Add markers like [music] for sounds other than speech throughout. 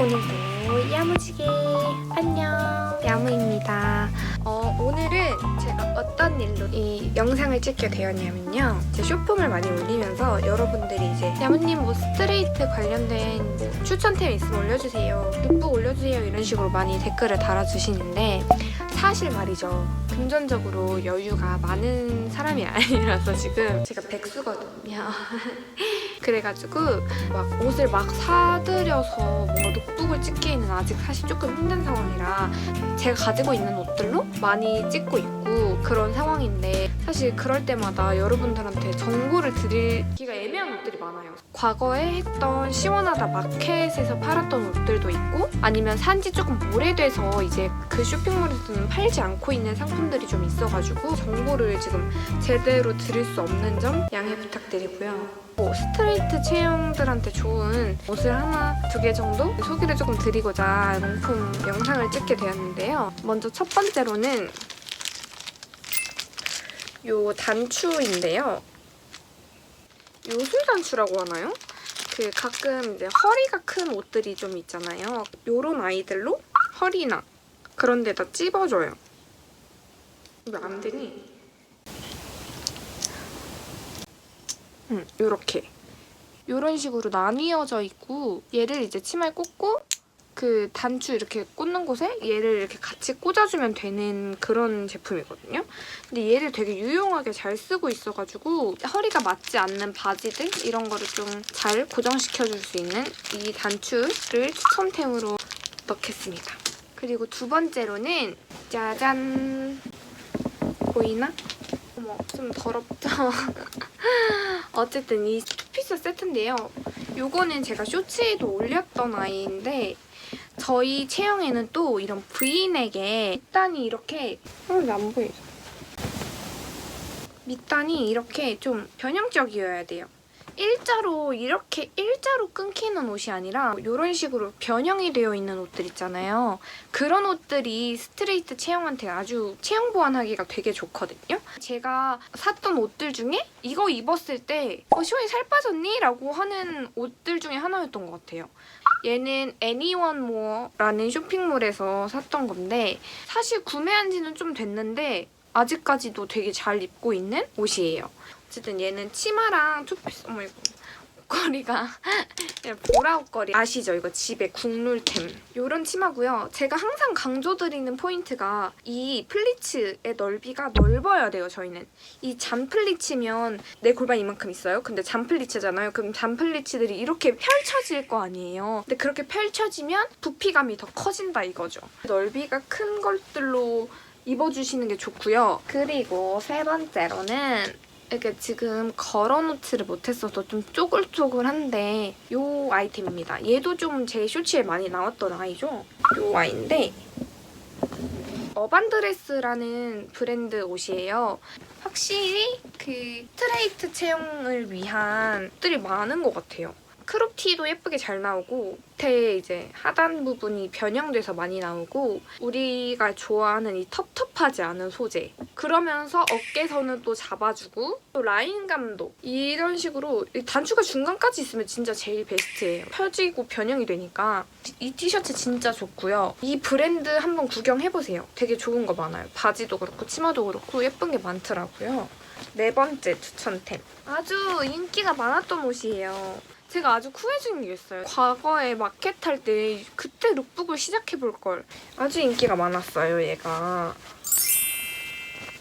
오늘도 야무지게 안녕. 야무입니다. 어, 오늘은 제가 어떤 일로 이 영상을 찍게 되었냐면요. 제 쇼핑을 많이 올리면서 여러분들이 이제 야무님 뭐 스트레이트 관련된 뭐 추천템 있으면 올려주세요. 룩북 올려주세요. 이런 식으로 많이 댓글을 달아주시는데 사실 말이죠. 금전적으로 여유가 많은 사람이 [laughs] 아니라서 지금 제가 백수거든요 [laughs] 그래가지고 막 옷을 막 사들여서 뭔가 룩북을 찍기에는 아직 사실 조금 힘든 상황이라 제가 가지고 있는 옷들로 많이 찍고 있고 그런 상황인데 사실 그럴 때마다 여러분들한테 정보를 드리기가 옷들이 많아요. 과거에 했던 시원하다 마켓에서 팔았던 옷들도 있고 아니면 산지 조금 오래돼서 이제 그 쇼핑몰에서는 팔지 않고 있는 상품들이 좀 있어가지고 정보를 지금 제대로 드릴 수 없는 점 양해 부탁드리고요. 뭐 스트레이트 체형들한테 좋은 옷을 하나 두 개 정도 소개를 조금 드리고자 명품 영상을 찍게 되었는데요. 먼저 첫 번째로는 요 단추인데요. 요술 단추라고 하나요? 그 가끔 이제 허리가 큰 옷들이 좀 있잖아요. 요런 아이들로 허리나 그런 데다 찝어줘요. 왜 안 되니? 음, 요렇게. 요런 식으로 나뉘어져 있고 얘를 이제 치마에 꽂고 그 단추 이렇게 꽂는 곳에 얘를 이렇게 같이 꽂아주면 되는 그런 제품이거든요. 근데 얘를 되게 유용하게 잘 쓰고 있어가지고 허리가 맞지 않는 바지들 이런 거를 좀 잘 고정시켜줄 수 있는 이 단추를 추천템으로 넣겠습니다. 그리고 두 번째로는 짜잔 보이나? 어머 좀 더럽죠? [laughs] 어쨌든 이 투피스 세트인데요. 요거는 제가 쇼츠에도 올렸던 아이인데 저희 체형에는 또 이런 브이넥에 밑단이 이렇게 어, 왜안 보이죠? 밑단이 이렇게 좀 변형적이어야 돼요. 일자로 이렇게 일자로 끊기는 옷이 아니라 이런 식으로 변형이 되어 있는 옷들 있잖아요. 그런 옷들이 스트레이트 체형한테 아주 체형 보완하기가 되게 좋거든요. 제가 샀던 옷들 중에 이거 입었을 때 어, 시원이 살 빠졌니? 라고 하는 옷들 중에 하나였던 것 같아요. 얘는 Anyone More라는 쇼핑몰에서 샀던 건데 사실 구매한 지는 좀 됐는데 아직까지도 되게 잘 입고 있는 옷이에요. 어쨌든 얘는 치마랑 투피스 어머 이거 옷걸이가 보라 옷걸이 아시죠? 이거 집에 국룰템 요런 치마고요. 제가 항상 강조드리는 포인트가 이 플리츠의 넓이가 넓어야 돼요. 저희는 이 잔 플리츠면 내 골반 이만큼 있어요. 근데 잔 플리츠잖아요. 그럼 잔 플리츠들이 이렇게 펼쳐질 거 아니에요. 근데 그렇게 펼쳐지면 부피감이 더 커진다 이거죠. 넓이가 큰 것들로 입어주시는 게 좋고요. 그리고 세 번째로는 이게 지금 걸어놓지를 못했어서 좀 쪼글쪼글한데 요 아이템입니다. 얘도 좀 제 쇼츠에 많이 나왔던 아이죠? 요 아이인데 어반드레스라는 브랜드 옷이에요. 확실히 그 스트레이트 체형을 위한 옷들이 많은 것 같아요. 크롭티도 예쁘게 잘 나오고 밑에 이제 하단 부분이 변형돼서 많이 나오고 우리가 좋아하는 이 텁텁하지 않은 소재. 그러면서 어깨선은 또 잡아주고 또 라인감도 이런 식으로 이 단추가 중간까지 있으면 진짜 제일 베스트예요. 펴지고 변형이 되니까. 이 티셔츠 진짜 좋고요. 이 브랜드 한번 구경해보세요. 되게 좋은 거 많아요. 바지도 그렇고 치마도 그렇고 예쁜 게 많더라고요. 네 번째 추천템. 아주 인기가 많았던 옷이에요 제가 아주 후회중인 게 있어요. 과거에 마켓 할 때 그때 룩북을 시작해볼 걸. 아주 인기가 많았어요, 얘가.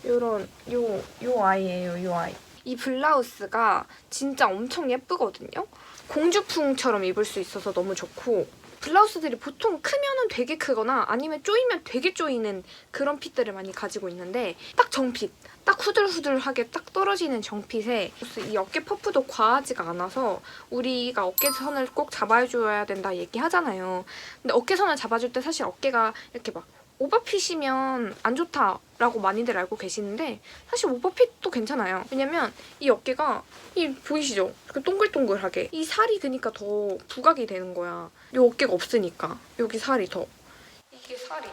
요런 요, 요 아이예요, 요 아이. 이 블라우스가 진짜 엄청 예쁘거든요. 공주풍처럼 입을 수 있어서 너무 좋고 블라우스들이 보통 크면은 되게 크거나 아니면 쪼이면 되게 쪼이는 그런 핏들을 많이 가지고 있는데 딱 정핏, 딱 후들후들하게 딱 떨어지는 정핏에 이 어깨 퍼프도 과하지가 않아서 우리가 어깨선을 꼭 잡아줘야 된다 얘기하잖아요. 근데 어깨선을 잡아줄 때 사실 어깨가 이렇게 막 오버핏이면 안 좋다라고 많이들 알고 계시는데 사실 오버핏도 괜찮아요. 왜냐면 이 어깨가 이 보이시죠? 그 동글동글하게 이 살이 그니까 더 부각이 되는 거야. 이 어깨가 없으니까 여기 살이 더 이게 살이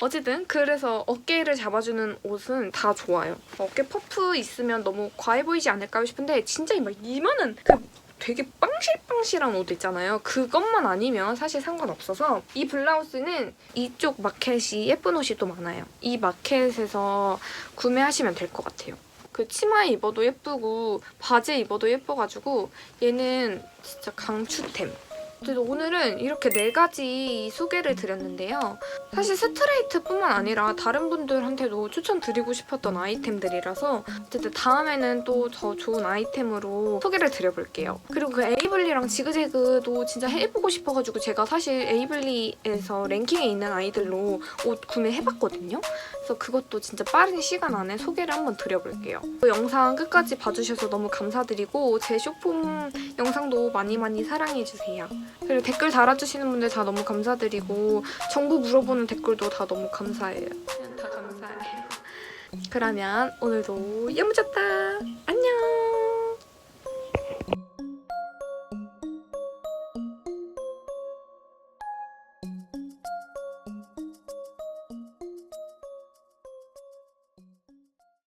어쨌든 그래서 어깨를 잡아주는 옷은 다 좋아요. 어깨 퍼프 있으면 너무 과해 보이지 않을까 싶은데 진짜 막 이만한 그 되게 빵실빵실한 옷 있잖아요. 그것만 아니면 사실 상관없어서 이 블라우스는 이쪽 마켓이 예쁜 옷이 또 많아요. 이 마켓에서 구매하시면 될 것 같아요. 그 치마에 입어도 예쁘고 바지에 입어도 예뻐가지고 얘는 진짜 강추템. 그래서 오늘은 이렇게 네 가지 소개를 드렸는데요. 사실 스트레이트뿐만 아니라 다른 분들한테도 추천드리고 싶었던 아이템들이라서 어쨌든 다음에는 또더 좋은 아이템으로 소개를 드려볼게요. 그리고 그 에이블리랑 지그재그도 진짜 해보고 싶어가지고 제가 사실 에이블리에서 랭킹에 있는 아이들로 옷 구매해봤거든요. 그래서 그것도 진짜 빠른 시간 안에 소개를 한번 드려볼게요. 그 영상 끝까지 봐주셔서 너무 감사드리고 제 쇼폼 영상도 많이 많이 사랑해주세요. 그리고 댓글 달아주시는 분들 다 너무 감사드리고 정보 물어보는 댓글도 다 너무 감사해요. 그냥 다 감사해요. 그러면 오늘도 야무졌다.